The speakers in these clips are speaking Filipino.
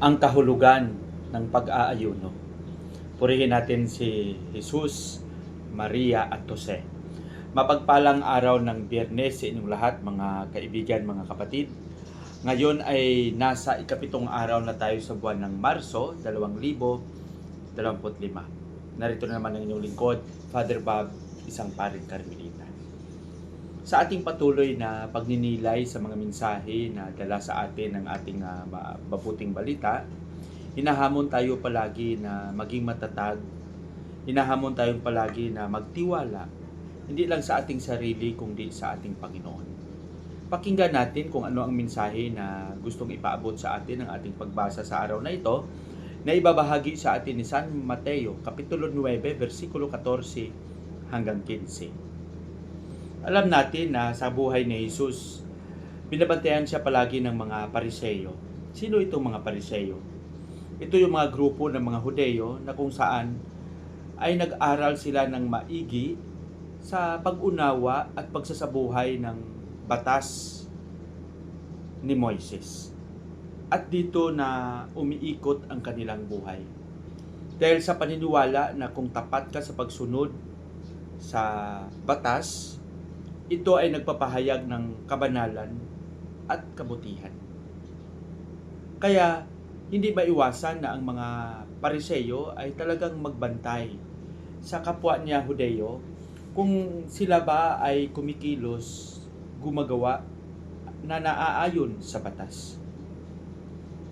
ang kahulugan ng pag-aayuno. Purihin natin si Jesus, Maria at Jose. Mapagpalang araw ng biyernes sa inyong lahat, mga kaibigan, mga kapatid. Ngayon ay nasa ikapitong araw na tayo sa buwan ng Marso, 2025. Narito na naman ang inyong lingkod, Father Bob, isang paring Carmelita. Sa ating patuloy na pagninilay sa mga mensahe na dala sa atin ng ating uh, mabuting balita, hinahamon tayo palagi na maging matatag, hinahamon tayo palagi na magtiwala, hindi lang sa ating sarili kundi sa ating Panginoon. Pakinggan natin kung ano ang mensahe na gustong ipaabot sa atin ng ating pagbasa sa araw na ito na ibabahagi sa atin ni San Mateo, Kapitulo 9, versikulo 14 hanggang 15. Alam natin na sa buhay ni Jesus, binabantayan siya palagi ng mga pariseyo. Sino itong mga pariseyo? Ito yung mga grupo ng mga Hudeyo na kung saan ay nag-aral sila ng maigi sa pag-unawa at pagsasabuhay ng batas ni Moises. At dito na umiikot ang kanilang buhay. Dahil sa paniniwala na kung tapat ka sa pagsunod sa batas, ito ay nagpapahayag ng kabanalan at kabutihan. Kaya hindi maiwasan na ang mga pariseyo ay talagang magbantay sa kapwa niya Hudeyo kung sila ba ay kumikilos, gumagawa na naaayon sa batas.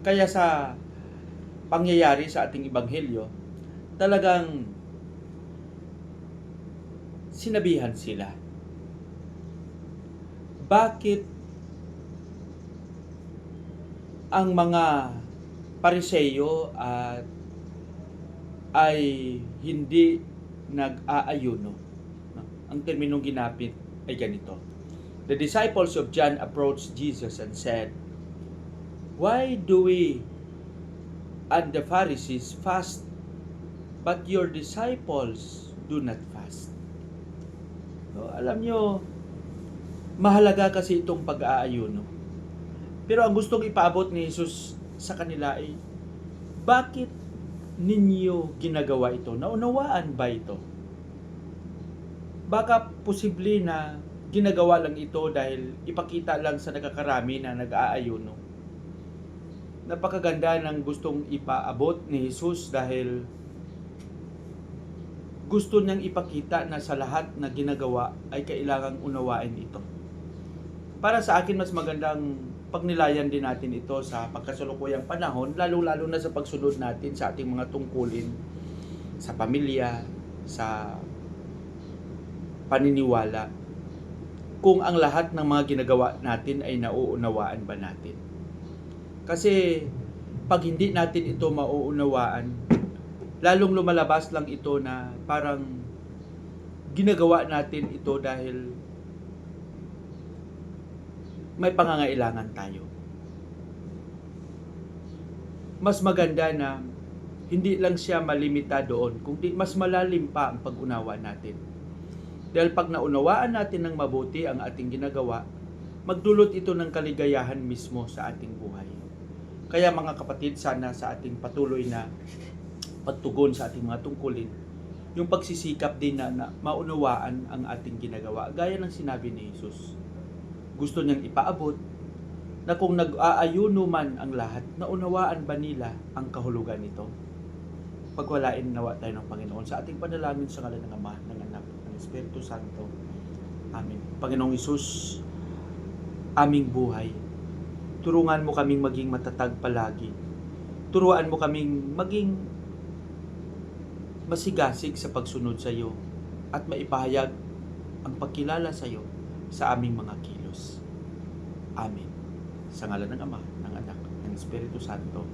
Kaya sa pangyayari sa ating ibanghelyo, talagang sinabihan sila bakit ang mga pariseyo at ay hindi nag-aayuno. Ang terminong ginapit ay ganito. The disciples of John approached Jesus and said, Why do we and the Pharisees fast, but your disciples do not fast? So, alam nyo, mahalaga kasi itong pag-aayuno. Pero ang gustong ipaabot ni Jesus sa kanila ay, bakit ninyo ginagawa ito? Naunawaan ba ito? Baka posible na ginagawa lang ito dahil ipakita lang sa nagkakarami na nag-aayuno. Napakaganda ng gustong ipaabot ni Jesus dahil gusto niyang ipakita na sa lahat na ginagawa ay kailangang unawain ito para sa akin mas magandang pagnilayan din natin ito sa pagkasalukuyang panahon, lalo-lalo na sa pagsunod natin sa ating mga tungkulin sa pamilya, sa paniniwala. Kung ang lahat ng mga ginagawa natin ay nauunawaan ba natin. Kasi pag hindi natin ito mauunawaan, lalong lumalabas lang ito na parang ginagawa natin ito dahil may pangangailangan tayo. Mas maganda na hindi lang siya malimita doon, kundi mas malalim pa ang pag-unawa natin. Dahil pag naunawaan natin ng mabuti ang ating ginagawa, magdulot ito ng kaligayahan mismo sa ating buhay. Kaya mga kapatid, sana sa ating patuloy na pagtugon sa ating mga tungkulin, yung pagsisikap din na, na maunawaan ang ating ginagawa. Gaya ng sinabi ni Jesus, gusto niyang ipaabot na kung nag-aayuno man ang lahat, naunawaan ba nila ang kahulugan nito? Pagwalain nawa tayo ng Panginoon sa ating panalangin sa ngalan ng Ama, ng Anak, ng Espiritu Santo. Amen. Panginoong Isus, aming buhay, turungan mo kaming maging matatag palagi. Turuan mo kaming maging masigasig sa pagsunod sa iyo at maipahayag ang pagkilala sa iyo sa aming mga kilos. Amen. Sa ngalan ng Ama, ng Anak, ng Espiritu Santo.